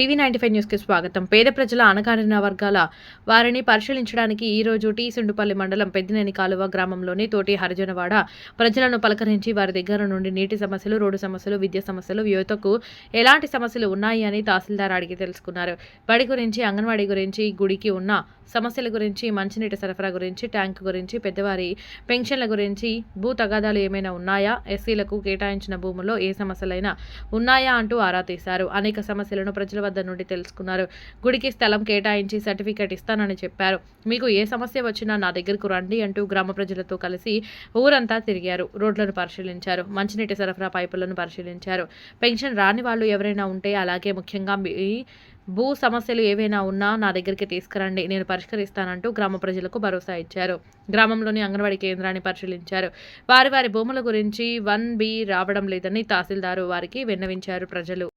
TV ninety five న్యూస్కి స్వాగతం. పేద ప్రజల అణగారిన వర్గాల వారిని పరిశీలించడానికి ఈ రోజు టీ సుండుపల్లి మండలం పెద్దినేని కాలువ గ్రామంలోని తోటి హరిజనవాడ ప్రజలను పలకరించి వారి దగ్గర నుండి నీటి సమస్యలు రోడ్డు సమస్యలు విద్యా సమస్యలు యువతకు ఎలాంటి సమస్యలు ఉన్నాయి అని తహసీల్దార్ అడిగి తెలుసుకున్నారు. బడి గురించి అంగన్వాడీ గురించి గుడికి ఉన్న సమస్యల గురించి మంచినీటి సరఫరా గురించి ట్యాంక్ గురించి పెద్దవారి పెన్షన్ల గురించి భూ తగాదాలు ఏమైనా ఉన్నాయా? ఎస్సీలకు కేటాయించిన భూముల్లో ఏ సమస్యలైనా ఉన్నాయా? అంటూ ఆరా తీశారు. అనేక సమస్యలను ప్రజల వద్ద నుండి తెలుసుకున్నారు. గుడికి స్థలం కేటాయించి సర్టిఫికేట్ ఇస్తానని చెప్పారు. మీకు ఏ సమస్య వచ్చినా నా దగ్గరకు రండి అంటూ గ్రామ ప్రజలతో కలిసి ఊరంతా తిరిగారు. రోడ్లను పరిశీలించారు. మంచినీటి సరఫరా పైపులను పరిశీలించారు. పెన్షన్ రాని వాళ్ళు ఎవరైనా ఉంటే అలాగే ముఖ్యంగా మీ భూ సమస్యలు ఏవైనా ఉన్నా నా దగ్గరికి తీసుకురండి. నేను పరిష్కరిస్తానంటూ గ్రామ ప్రజలకు భరోసా ఇచ్చారు. గ్రామంలోని అంగన్వాడీ కేంద్రాన్ని పరిశీలించారు. వారి వారి భూముల గురించి వన్ బి రావడం లేదని తహసీల్దారు వారికి విన్నవించారు ప్రజలు.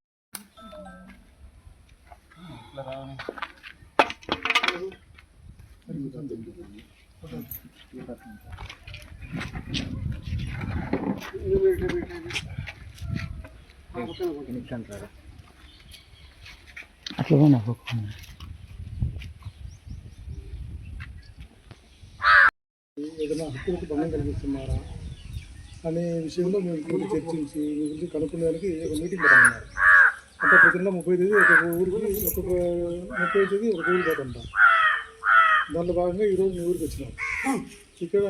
అట్లా పోనా పోకుండా ఏదైనా హక్కులకు భంగం కలిగిస్తున్నారా అనే విషయంలో మేము చర్చించి మీ గురించి కనుక్కునేదానికి ఒక మీటింగ్ పెట్టమన్నారు. ప్రతి నెల ముప్పై తేదీ ఒక్కొక్క ఊరికి ఒక్కొక్క ముప్పై తేదీ ఒక ఊరికి పోతుంటాం. దాంట్లో భాగంగా ఈరోజు మీ ఊరికి వచ్చినాం. ఇక్కడ